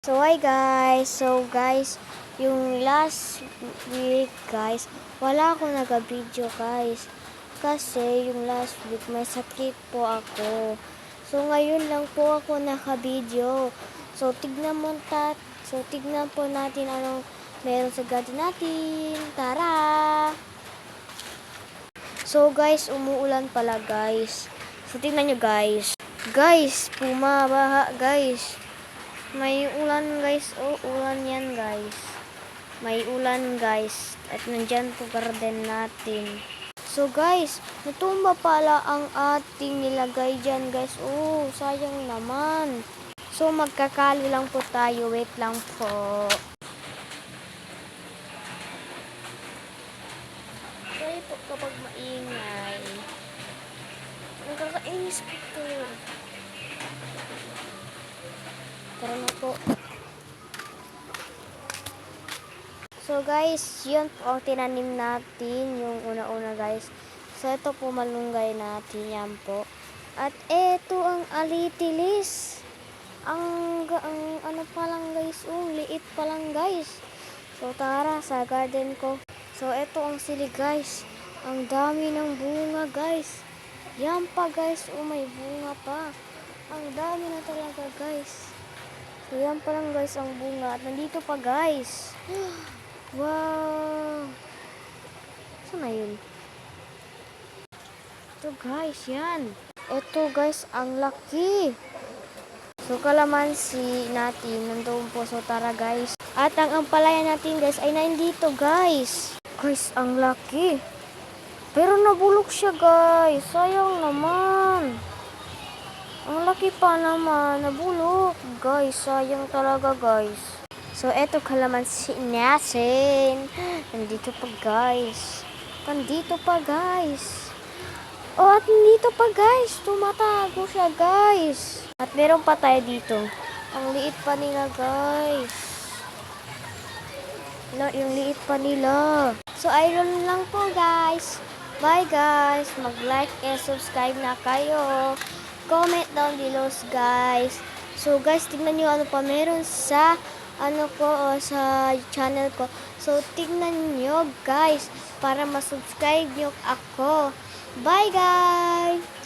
So hi guys, so guys, yung last week guys, wala ako nag-video guys. Kasi yung last week may sakit po ako. So ngayon lang po ako naka-video. So tignan mo tat, so tignan po natin anong meron sa garden natin. Tara! So guys, umuulan pala guys. So tignan nyo guys. Guys, pumabaha guys. May ulan guys. Oh, ulan yan guys. May ulan guys. At nandyan po garden natin. So guys, natumba pala ang ating nilagay dyan guys. Oh, sayang naman. So magkakalo lang po tayo. Wait lang po. Sorry po kapag maingay. Nakakainis po to. Tara na po. So guys, yun po tinanim natin, yung una-una guys. So ito po malunggay natin, yan po. At eto ang alitilis. Ang, ang ano pa lang guys, oh, liit pa lang guys. So tara sa garden ko. So eto ang sili guys. Ang dami ng bunga guys. Yan pa guys, oh may bunga pa. Ang dami na talaga guys. So yan pa lang guys ang bunga. At nandito pa guys. Wow! Saan na yun? Ito guys, yan. Ito guys, ang laki. So kalamansi natin, nandun po. So tara guys. At ang ampalaya natin guys ay nandito guys. Guys, ang laki. Pero nabulok siya guys. Sayang naman. Ang laki pa naman. Nabulok. Guys, sayang talaga guys. So, eto kalamansi natin. Nandito pa guys. Nandito pa guys. Oh, at nandito pa guys. Tumatago siya guys. At meron pa tayo dito. Ang liit pa nila guys. No, yung liit pa nila. So, ayun lang po guys. Bye guys. Mag-like and subscribe na kayo. Comment down below guys. So guys, tingnan nyo ano pa meron sa ano ko o sa channel ko. So tingnan nyo guys para ma-subscribe nyo ako. Bye guys!